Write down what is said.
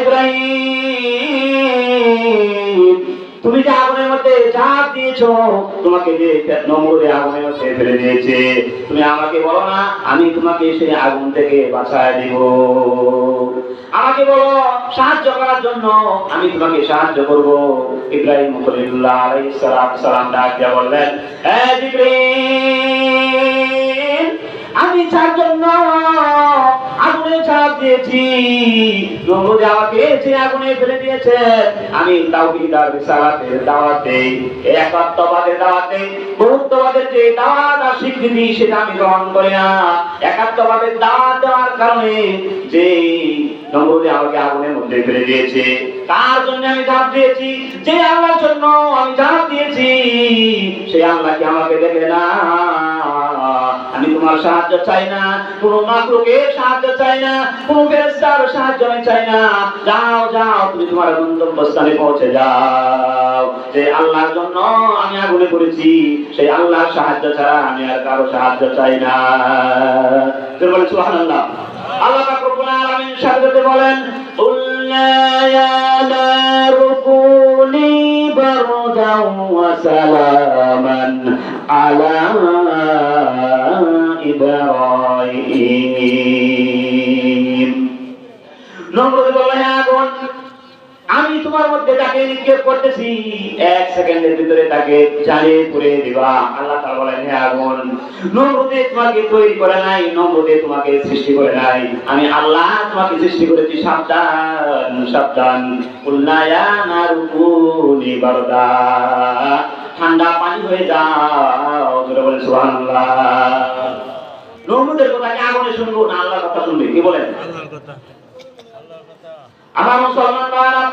ইব্রাহিম, তুমি যে আগুনের মধ্যে তোমাকে যে নম্বরে ফেলে দিয়েছে, তুমি আমাকে বলো না, আমি তোমাকে সেই আগুন থেকে বাঁচায় দিব। আমাকে বলো, সাহায্য করার জন্য আমি তোমাকে সাহায্য করব। ইব্রাহিম খলিলুল্লাহ আলাইহিস সালাম ডাক দিয়ে বললেন এ জিবরিল দিয়েছি। নমরুদ আমাকে যে আগুনে ফেলে দিয়েছে, আমি তাওহীদ আর রিসালাতের দাওয়াত দেই এই একাত্মবাদের দাওয়াত দেই যে দাওয়াত আর স্বীকৃতি সেটা আমি গ্রহণ করি না। একাত্মবাদের দাওয়াত দেওয়ার কারণে যে নমরুদ আমাকে আগুনের মধ্যে ফেলে দিয়েছে, তার জন্য আমি ঝাঁপ দিয়েছি। যে আল্লাহর জন্য আমি ঝাঁপ দিয়েছি সেই আল্লাহকে আমাকে দেখে না? আমি তোমার সাহায্য চাই না, কোনো মাকলুকের সাহায্য চাই না, কোনো ফেরেশতার সাহায্য আমি চাই না। যাও যাও, তুমি তোমার গন্তব্যস্থানে পৌঁছে যাও। যে আল্লাহর জন্য আমি আগুনে পড়েছি, সেই আল্লাহর সাহায্য ছাড়া আমি আর কারও সাহায্য চাই না। বলে সুবহানাল্লাহ। আল্লাহ قولا وسلاما على إبراهيم نمرد الله يا আমি তোমার মধ্যে তাকে নিক্ষেপ করতেছি, এক সেকেন্ডের ভিতরে তাকে জ্বালিয়ে পুড়ে দিবা। আল্লাহ বলেন, হে আগুন, নমরুদে তোমাকে তৈরি করে নাই, নমরুদে তোমাকে সৃষ্টি করে নাই। আমি আল্লাহ তোমাকে সৃষ্টি করেছি, সাবধান সাবধান। কুল্লায়া নারুকুনি বারদা। ঠান্ডা পানি হয়ে যাও, জোরে বলে সুবহানাল্লাহ। নমরুদের কথা আগুনে শুনব না আল্লাহর কথা শুনবে? কি বলেন? আমার মুসলমান